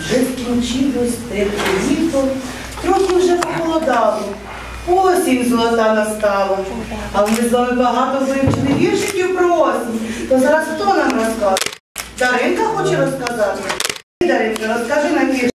Вже скінчилось тепле літо, трохи вже похолодало. Осінь золота настала. А ми з вами багато вивчили віршиків про осінь. То зараз хто нам розкаже? Даринка хоче розказати. Даринка, розкажи нам вірш.